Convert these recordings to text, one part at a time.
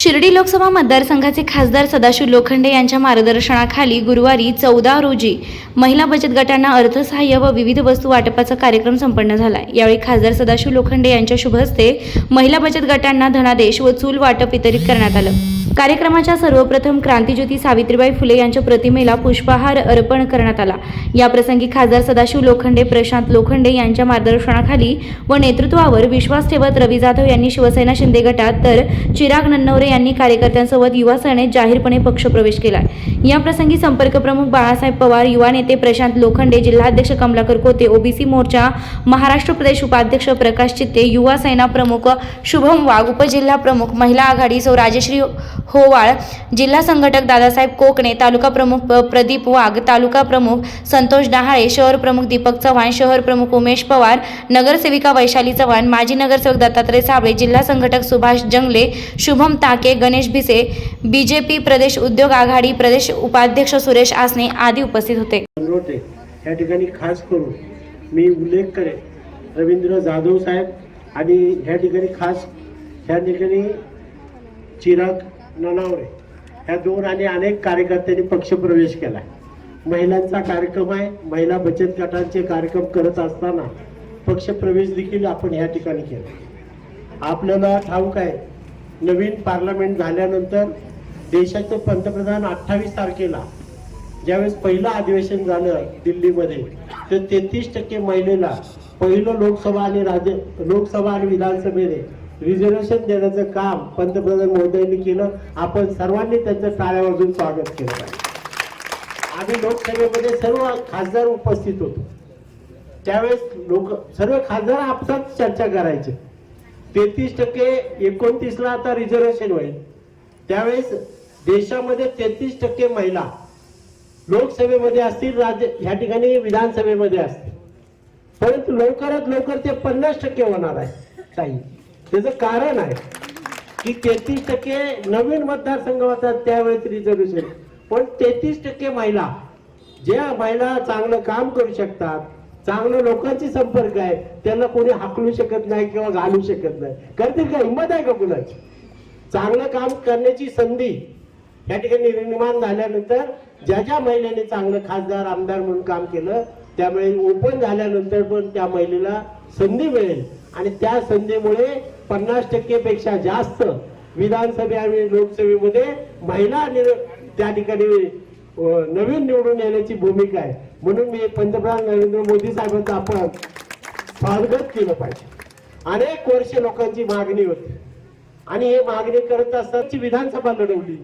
शिर्डी लोकसभा मतदारसंघाचे खासदार सदाशिव लोखंडे यांच्या मार्गदर्शनाखाली गुरुवारी चौदा रोजी महिला बचत गटांना अर्थसहाय्य व विविध वस्तू वाटपाचा कार्यक्रम संपन्न झाला. यावेळी खासदार सदाशिव लोखंडे यांच्या शुभहस्ते महिला बचत गटांना धनादेश व चूल वाटप वितरित करण्यात आलं. कार्यक्रमाच्या सर्वप्रथम क्रांतीज्योती सावित्रीबाई फुले यांच्या प्रतिमेला पुष्पहार अर्पण करण्यात आला. याप्रसंगी खासदार सदाशिव लोखंडे प्रशांत लोखंडे यांच्या मार्गदर्शनाखाली व नेतृत्वावर विश्वास ठेवत रवी जाधव यांनी शिवसेना शिंदे गटात तर चिराग नन्नवरे यांनी कार्यकर्त्यांसोबत युवा सेनेत जाहीरपणे पक्षप्रवेश केला. याप्रसंगी संपर्क प्रमुख बाळासाहेब पवार युवा नेते प्रशांत लोखंडे जिल्हाध्यक्ष कमलाकर कोते ओबीसी मोर्चा महाराष्ट्र प्रदेश उपाध्यक्ष प्रकाश चित्ते युवा सेना प्रमुख शुभम वाघ उपजिल्हा प्रमुख महिला आघाडी सौ राजश्री होवाळ जिल्हा संघटक दादासाहेब कोकणे तालुका प्रमुख प्रदीप वाघ तालुका प्रमुख संतोष डहाळे शहर प्रमुख दीपक चव्हाण शहर प्रमुख उमेश पवार नगरसेविका वैशाली चव्हाण माजी नगरसेवक दत्तात्रय साबळे जिल्हा संघटक सुभाष जंगले शुभम ताक गणेश भिसे बीजेपी प्रदेश उद्योग आघाडी प्रदेश उपाध्यक्ष सुरेश आसने आदी उपस्थित होते. या ठिकाणी खास करून मी उल्लेख करेन रवींद्र जाधव साहेब आणि ह्या ठिकाणी खास ह्या ठिकाणी चिराग ननावरे. ह्या दोन आणि अनेक कार्यकर्त्यांनी पक्षप्रवेश केला महिलांचा कार्यक्रम आहे महिला बचत गटांचे कार्यक्रम करत असताना पक्षप्रवेश देखील आपण ह्या ठिकाणी केला. आपल्याला ठाऊक आहे नवीन पार्लमेंट झाल्यानंतर देशाचे पंतप्रधान अठ्ठावीस तारखेला ज्यावेळेस पहिलं अधिवेशन झालं दिल्लीमध्ये तर तेहतीस टक्के महिलेला पहिलं लोकसभा आणि राज्य लोकसभा आणि विधानसभेने रिझर्वेशन देण्याचं काम पंतप्रधान मोदींनी केलं. आपण सर्वांनी त्यांचं टाळ्या वाजून स्वागत केलं. पाहिजे आम्ही लोकसभेमध्ये सर्व खासदार उपस्थित होतो. त्यावेळेस लोक सर्व खासदार आपसात चर्चा करायचे. तेहतीस टक्के एकोणतीसला आता रिझर्वेशन होईल. त्यावेळेस देशामध्ये तेहतीस टक्के महिला लोकसभेमध्ये असतील राज्य ह्या ठिकाणी विधानसभेमध्ये असतील. परंतु लवकरात लवकर ते पन्नास टक्के होणार आहे काही त्याचं कारण आहे की तेहतीस टक्के नवीन मतदारसंघ होतात त्यावेळेस रिझर्वेशन पण तेहतीस टक्के महिला ज्या महिला चांगलं काम करू शकतात चांगलं लोकांची संपर्क आहे. त्यांना कोणी हाकलू शकत नाही किंवा घालू शकत नाही. करतील का हिंमत आहे का कुणाची? चांगलं काम करण्याची संधी या ठिकाणी निर्माण झाल्यानंतर ज्या ज्या महिलेने चांगलं खासदार आमदार म्हणून काम केलं त्यामुळे ओपन झाल्यानंतर पण त्या महिलेला संधी मिळेल. आणि त्या संधीमुळे पन्नास टक्केपेक्षा जास्त विधानसभे आणि लोकसभेमध्ये महिला त्या ठिकाणी नवीन निवडून येण्याची भूमिका आहे. म्हणून मी पंतप्रधान नरेंद्र मोदी साहेबांचं आपण स्वागत केलं पाहिजे. अनेक वर्ष लोकांची मागणी होती. आणि हे मागणी करत असताना विधानसभा लढवली.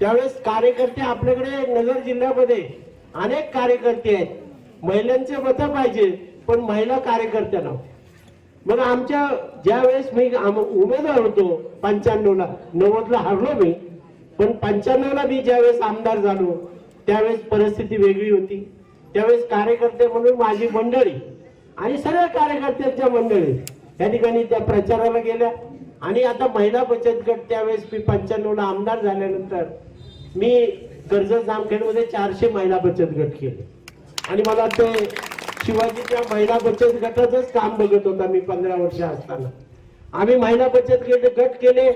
त्यावेळेस कार्यकर्ते आपल्याकडे नगर जिल्ह्यामध्ये अनेक कार्यकर्ते आहेत. महिलांचे मत पाहिजे पण महिला कार्यकर्त्या नव्हत्या. मग आमच्या ज्या वेळेस मी आम- उमेदवार होतो पंच्याण्णवला नव्वदला हरलो मी. पण पंच्याण्णवला मी ज्यावेळेस आमदार झालो त्यावेळेस परिस्थिती वेगळी होती. त्यावेळेस कार्यकर्ते म्हणून माझी मंडळी आणि सर्व कार्यकर्त्यांच्या मंडळी या ठिकाणी त्या प्रचाराला गेल्या. आणि आता महिला बचत गट त्यावेळेस मी पंच्याण्णवला आमदार झाल्यानंतर मी कर्जत जामखेडमध्ये चारशे महिला बचत गट केले. आणि मला ते शिवाजीच्या महिला बचत गटाचंच काम बघत होता मी पंधरा वर्ष असताना. आम्ही महिला बचत गट गट केले.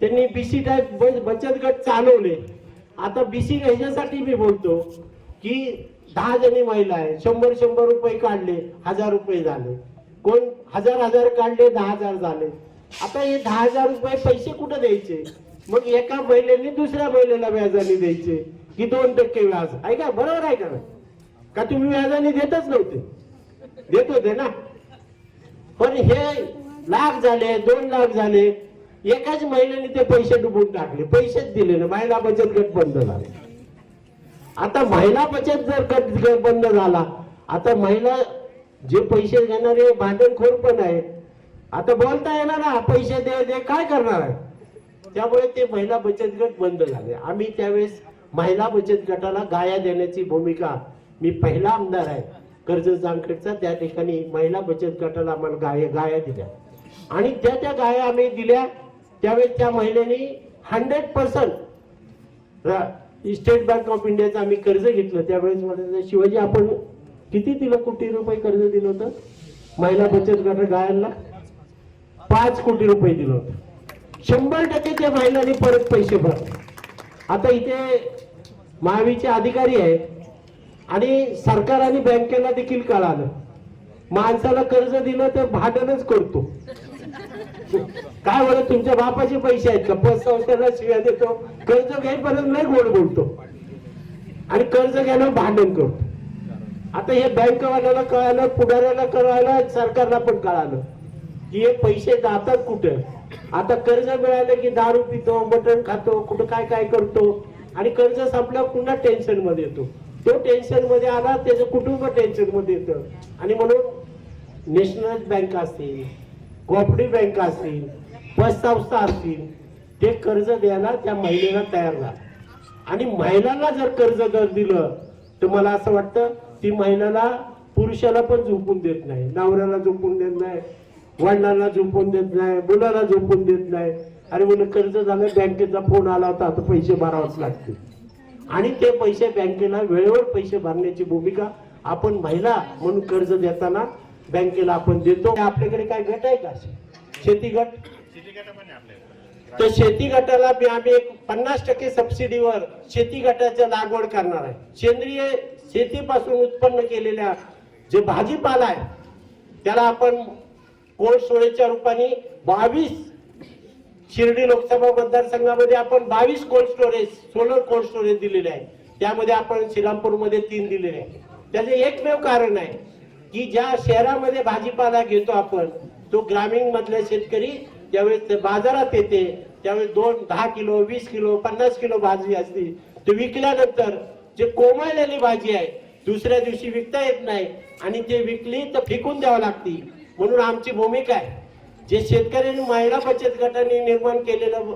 त्यांनी बीसी टाईप बचत गट चालवले. आता बीसी ह्याच्यासाठी मी बोलतो की दहा जणी महिला आहे शंभर शंभर रुपये काढले हजार रुपये झाले. कोण हजार हजार काढले दहा हजार झाले. आता हे दहा हजार रुपये पैसे कुठं द्यायचे? मग एका महिलेने दुसऱ्या महिलेला व्याजाने द्यायचे की दोन टक्के व्याज. आहे का? बरोबर आहे का का तुम्ही व्याजाने देतच नव्हते? देत होते ना? पण हे लाख झाले दोन लाख झाले. एकाच महिलेने ते पैसे डुबून टाकले. पैसेच दिले ना महिला बचत गट बंद झाले. आता महिला बचत जर गट गट बंद झाला आता महिला जे पैसे घेणारे भांडणखोर पण आहे आता बोलता येणार ना पैसे दे दे काय करणार आहे? त्यामुळे ते महिला बचत गट बंद झाले. आम्ही त्यावेळेस महिला बचत गटाला गाया देण्याची भूमिका मी पहिला आमदार आहे कर्ज जामखेडचा त्या ठिकाणी महिला बचत गटाला आम्हाला गाया गाया दिल्या. आणि त्या त्या गाया आम्ही दिल्या त्यावेळेस त्या महिलेनी hundred percent state bank of इंडियाचं आम्ही कर्ज घेतलं. त्यावेळेस मला शिवाजी आपण किती तिला कोटी रुपये कर्ज दिलं होतं? महिला बचत गट गायांना पाच कोटी रुपये दिलं होतं. शंभर टक्के त्या महिलांनी परत पैसे भरले. आता इथे महावीचे अधिकारी आहेत आणि सरकार आणि बँकेला देखील कळालं. माणसाला कर्ज दिलं तर भांडणच करतो. काय बरं तुमच्या बापाचे पैसे आहेत का? पतसंस्थेला शिव्या देतो कर्ज घेईपर्यंत नाही गोड बोलतो. आणि कर्ज घ्यायला भांडण करतो. आता हे बँकवाल्याला कळालं पुढाऱ्याला कळालं सरकारला पण कळालं की हे पैसे जातात कुठे? आता कर्ज मिळालं की दारू पितो मटण खातो कुठं काय काय करतो? आणि कर्ज संपल्यावर पुन्हा टेन्शनमध्ये येतो. तो टेन्शनमध्ये आला त्याचं कुटुंब टेन्शनमध्ये येतं. आणि म्हणून नॅशनल बँक असते कोपडी बँक असतील पतसंस्था असतील ते कर्ज द्यायला त्या महिलेला तयार झाला. आणि महिलांना जर कर्ज जर दिलं तर मला असं वाटतं ती महिलाला पुरुषाला पण झोपून देत नाही नवऱ्याला झोपून देत नाही वडिलांना झोपून देत नाही मुलाला झोपून देत नाही. अरे मुलं कर्ज झालं बँकेचा फोन आला होता आता पैसे भरावेच लागतील. आणि ते पैसे बँकेला वेळेवर पैसे भरण्याची भूमिका आपण महिला म्हणून कर्ज देताना बँकेला आपण देतो. आपल्याकडे काय गट आहे का? शेती गट? तर शेती गटाला आम्ही एक पन्नास टक्के सबसिडीवर शेती गटाच्या लागवड करणार आहे. सेंद्रिय शेतीपासून उत्पन्न केलेल्या जे भाजीपाला आहे त्याला आपण कोल्ड स्टोरेजच्या रूपाने बावीस शिर्डी लोकसभा मतदारसंघामध्ये आपण बावीस cold storage solar cold storage दिलेले आहे त्यामध्ये आपण श्रीरामपूरमध्ये तीन दिलेले आहे त्याचे एकमेव कारण आहे की ज्या शहरामध्ये भाजीपाला घेतो आपण तो ग्रामीण मधले शेतकरी ज्यावेळेस ते बाजारात येते त्यावेळेस दोन दहा किलो वीस किलो पन्नास किलो भाजी असते ते विकल्यानंतर जे कोमळलेली भाजी आहे दुसऱ्या दिवशी विकता येत नाही आणि ते विकली तर फेकून द्यावं लागती. म्हणून आमची भूमिका आहे जे शेतकऱ्यांनी महिला बचत गटाने निर्माण केलेलं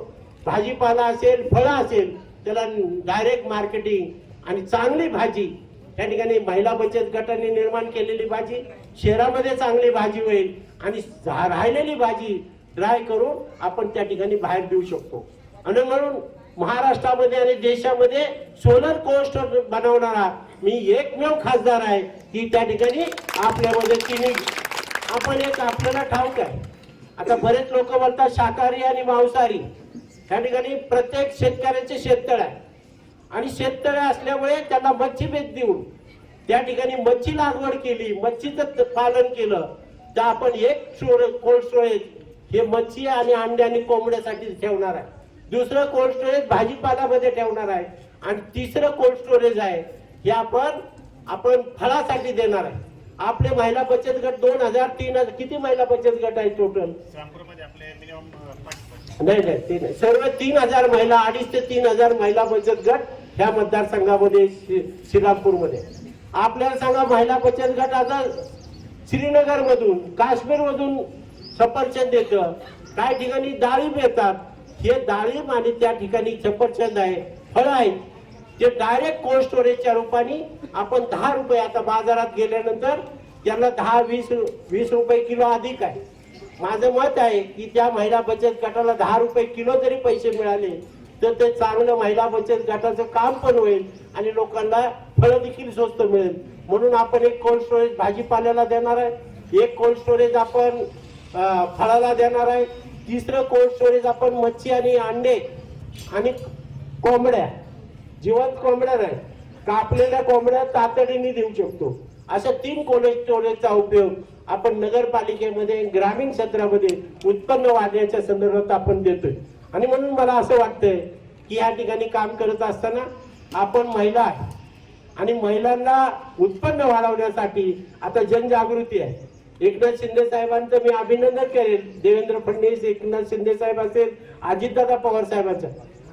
भाजीपाला असेल फळं असेल त्याला डायरेक्ट मार्केटिंग आणि चांगली भाजी त्या ठिकाणी महिला बचत गटाने निर्माण केलेली भाजी शहरामध्ये चांगली भाजी होईल आणि राहिलेली भाजी ड्राय करून आपण त्या ठिकाणी बाहेर देऊ शकतो. आणि म्हणून महाराष्ट्रामध्ये आणि देशामध्ये सोलर कोस्ट बनवणारा मी एकमेव खासदार आहे की त्या ठिकाणी आपल्यामध्ये तिन्ही. आपण एक आपल्याला ठाऊक आहे. आता बरेच लोक बोलतात शाकाहारी आणि मांसाहारी. त्या ठिकाणी प्रत्येक शेतकऱ्याचे शेततळ आहे. आणि शेततळे असल्यामुळे त्यांना मच्छी बेत देऊन त्या ठिकाणी मच्छी लागवड केली मच्छीचं पालन केलं. तर आपण एक स्टोरेज कोल्ड स्टोरेज हे मच्छी आणि अंडे आणि कोंबड्यासाठी ठेवणार आहे. दुसरं कोल्ड स्टोरेज भाजीपाल्यामध्ये ठेवणार आहे. आणि तिसरं कोल्ड स्टोरेज आहे हे आपण आपण फळासाठी देणार आहे. आपले महिला बचत गट दोन हजार तीन हजार किती महिला बचत गट आहे टोटल नाही नाही ते नाही. सर्व तीन हजार महिला अडीच ते तीन हजार महिला बचत गट ह्या मतदारसंघामध्ये श्रीरामपूरमध्ये आपल्याला सांगा महिला बचत गट आता श्रीनगर मधून काश्मीर मधून सफरचंद येतं. काही ठिकाणी डाळिंब येतात हे डाळिंब आणि त्या ठिकाणी सफरचंद आहे फळं आहेत. ते डायरेक्ट कोल्ड स्टोरेजच्या रूपाने आपण दहा रुपये आता बाजारात गेल्यानंतर त्यांना दहा वीस वीस रुपये किलो अधिक आहे. माझं मत आहे की त्या महिला बचत गटाला दहा रुपये किलो जरी पैसे मिळाले. तर ते चांगलं महिला बचत गटाचं काम पण होईल आणि लोकांना फळं देखील स्वस्त मिळेल. म्हणून आपण एक कोल्ड स्टोरेज भाजीपाल्याला देणार आहे एक कोल्ड स्टोरेज आपण फळाला देणार आहे तिसरं कोल्ड स्टोरेज आपण मच्छी आणि अंडे आणि कोंबड्या जिवंत कोंबड्या नाही कापलेल्या कोंबड्या तातडीने देऊ शकतो. अशा तीन कोल्ड स्टोरेजचा उपयोग आपण नगरपालिकेमध्ये ग्रामीण क्षेत्रामध्ये उत्पन्न वाढण्याच्या संदर्भात आपण देतोय. आणि म्हणून मला असं वाटतंय की या ठिकाणी काम करत असताना आपण महिला आहे. आणि महिलांना उत्पन्न वाढवण्यासाठी आता जनजागृती आहे. एकनाथ शिंदे साहेबांचं मी अभिनंदन करेल. देवेंद्र फडणवीस एकनाथ शिंदे साहेब असेल अजितदादा पवार साहेबांचं.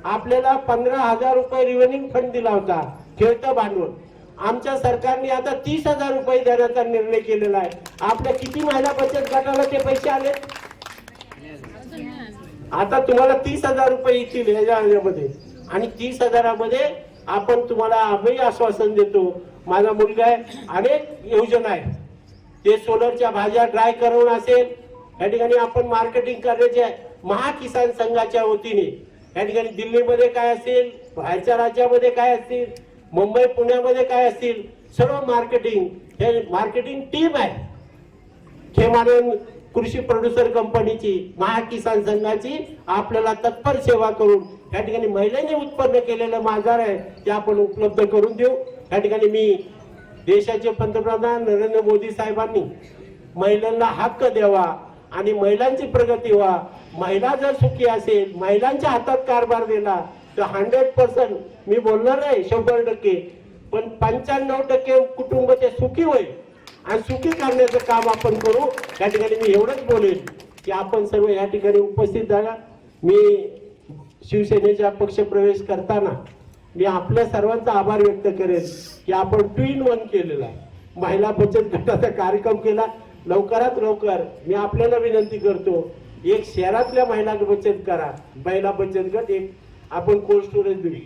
आपल्याला पंधरा हजार रुपये रिव्हनिंग फंड दिला होता खेळतं भांडवल. आमच्या सरकारने आता तीस हजार रुपये देण्याचा निर्णय केलेला आहे. आपल्या किती महिला बचत गटाला ते पैसे आले आता तुम्हाला तीस हजार रुपये येतील ह्याच्या ह्याच्यामध्ये. आणि तीस हजारामध्ये आपण तुम्हाला आम्ही आश्वासन देतो. माझा मुलगा आहे अनेक योजना आहे ते सोलरच्या भाज्या ड्राय करून असेल या ठिकाणी आपण मार्केटिंग करण्याचे आहे. महाकिसान संघाच्या वतीने. या ठिकाणी दिल्लीमध्ये काय असेल बाहेरच्या राज्यामध्ये काय असतील मुंबई पुण्यामध्ये काय असतील सर्व मार्केटिंग हे मार्केटिंग टीम आहे. खेमानंद कृषी प्रोड्युसर कंपनीची महाकिसान संघाची आपल्याला तत्पर सेवा करून या ठिकाणी महिलांनी उत्पन्न केलेलं बाजार आहे ते आपण उपलब्ध करून देऊ. या ठिकाणी मी देशाचे पंतप्रधान नरेंद्र मोदी साहेबांनी महिलांना हक्क द्यावा आणि महिलांची प्रगती व्हा. महिला जर सुखी असेल महिलांच्या हातात कारभार दिला तर हंड्रेड पर्सेंट मी बोलणार नाही शंभर टक्के. पण पंच्याण्णव टक्के कुटुंब ते सुखी होईल. आणि सुखी करण्याचं काम आपण करू. या ठिकाणी मी एवढंच बोलेन की आपण सर्व या ठिकाणी उपस्थित झाला. मी शिवसेनेच्या पक्षप्रवेश करताना मी आपल्या सर्वांचा आभार व्यक्त करेन की आपण टू इन वन केलेला. आहे महिला बचत गटाचा कार्यक्रम केला. लवकरात लवकर मी आपल्याला विनंती करतो एक शहरातल्या महिला बचत करा. महिला बचत गट एक आपण कोल्ड स्टोरेज देऊ.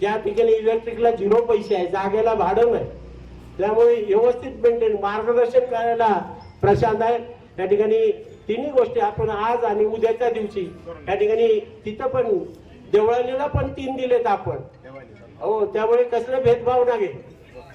त्या ठिकाणी इलेक्ट्रिकला झिरो पैसे आहे. जागेला भाडं नाही. त्यामुळे व्यवस्थित मेंटेन मार्गदर्शन करायला प्रशांत आहे त्या ठिकाणी तिन्ही गोष्टी आपण आज आणि उद्याच्या दिवशी त्या ठिकाणी तिथं पण देवळालीला पण तीन दिलेत आपण. हो त्यामुळे कसलं भेदभाव नाही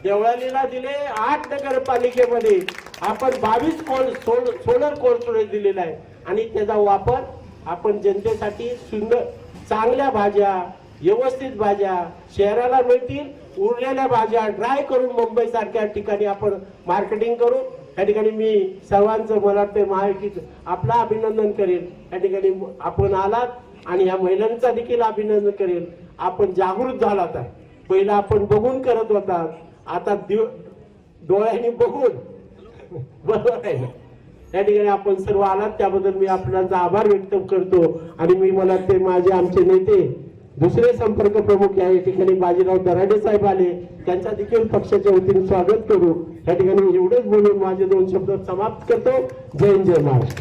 देवळालीला दिले आठ नगरपालिकेमध्ये. आपण बावीस कोल सोल सोलर कोल्ड स्टोरेज दिलेला आहे. आणि त्याचा वापर आपण जनतेसाठी सुंदर चांगल्या भाज्या व्यवस्थित भाज्या शहराला मिळतील उरलेल्या भाज्या ड्राय करून मुंबई सारख्या ठिकाणी आपण मार्केटिंग करू. या ठिकाणी मी सर्वांचं मला वाटतं महायुतीत आपलं अभिनंदन करेन या ठिकाणी आपण आलात आणि या महिलांचा देखील अभिनंदन करेन आपण जागृत झालात. आहे पहिला आपण बघून करत होता. आता दिव डोळ्यांनी बघून. बरोबर आहे या ठिकाणी आपण सर्व आलात. त्याबद्दल मी आपल्याचा आभार व्यक्त करतो. आणि मी मला ते माझे आमचे नेते दुसरे संपर्क प्रमुख या ठिकाणी बाजीराव दराडे साहेब आले. त्यांचा देखील पक्षाच्या वतीने स्वागत करू. या ठिकाणी एवढेच बोलून माझे दोन शब्द समाप्त करतो. जय जय महाराष्ट्र.